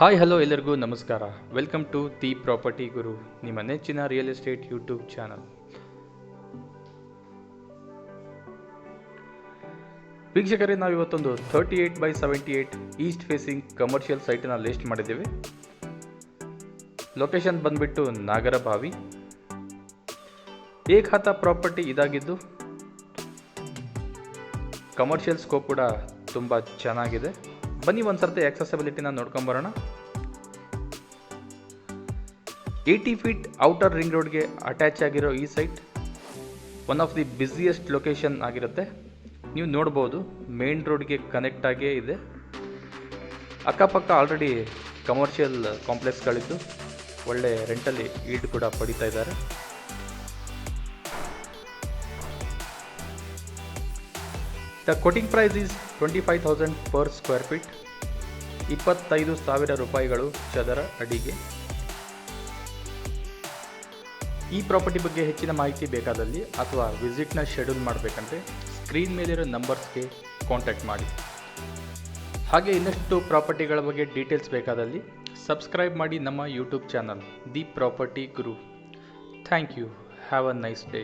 Hi hello ಎಲ್ಲರಿಗೂ ನಮಸ್ಕಾರ. Welcome to the property Guru ನಿಮ್ಮ ನೆಚ್ಚಿನ ರಿಯಲ್ ಎಸ್ಟೇಟ್ ಯೂಟ್ಯೂಬ್ ಚಾನಲ್ ವೀಕ್ಷಕರೇ ನಾವು ಇವತ್ತೊಂದು thirty eight by seventy eight east facing commercial ಸೈಟನ್ನು list ಮಾಡಿದ್ದೇವೆ. ಲೊಕೇಶನ್ ಬಂದ್ಬಿಟ್ಟು ನಾಗರಭಾವಿ ಏಕಾತ ಪ್ರಾಪರ್ಟಿ ಇದಾಗಿದ್ದು ಕಮರ್ಷಿಯಲ್ ಸ್ಕೋಪ್ ಕೂಡ ತುಂಬ ಚೆನ್ನಾಗಿದೆ. ಬನ್ನಿ ಒಂದು ಸರ್ತಿ ಆಕ್ಸೆಸಿಬಿಲಿಟಿನ ನೋಡ್ಕೊಂಬರೋಣ. ಏಯ್ಟಿ ಫೀಟ್ ಔಟರ್ ರಿಂಗ್ ರೋಡ್ಗೆ ಅಟ್ಯಾಚ್ ಆಗಿರೋ ಈ site one of the busiest location ಆಗಿರುತ್ತೆ. ನೀವು ನೋಡ್ಬೋದು ಮೇನ್ ರೋಡ್ಗೆ ಕನೆಕ್ಟ್ ಆಗೇ ಇದೆ. ಅಕ್ಕಪಕ್ಕ ಆಲ್ರೆಡಿ ಕಮರ್ಷಿಯಲ್ ಕಾಂಪ್ಲೆಕ್ಸ್ಗಳಿದ್ದು ಒಳ್ಳೆ ರೆಂಟಲ್ಲಿ ಈಲ್ಡ್ ಕೂಡ ಪಡಿತಾ ಇದ್ದಾರೆ. The quoting price is twenty five thousand per square feet ಇಪ್ಪತ್ತೈದು ಸಾವಿರ ರೂಪಾಯಿಗಳು ಚದರ ಅಡಿಗೆ. ಈ ಪ್ರಾಪರ್ಟಿ ಬಗ್ಗೆ ಹೆಚ್ಚಿನ ಮಾಹಿತಿ ಬೇಕಾದಲ್ಲಿ ಅಥವಾ ವಿಸಿಟ್ನ ಶೆಡ್ಯೂಲ್ ಮಾಡಬೇಕಂದ್ರೆ ಸ್ಕ್ರೀನ್ ಮೇಲಿರೋ ನಂಬರ್ಸ್ಗೆ ಕಾಂಟ್ಯಾಕ್ಟ್ ಮಾಡಿ. ಹಾಗೆ ಇನ್ನಷ್ಟು ಪ್ರಾಪರ್ಟಿಗಳ ಬಗ್ಗೆ ಡೀಟೇಲ್ಸ್ ಬೇಕಾದಲ್ಲಿ ಸಬ್ಸ್ಕ್ರೈಬ್ ಮಾಡಿ ನಮ್ಮ YouTube channel the property Guru. Thank you. Have a nice day.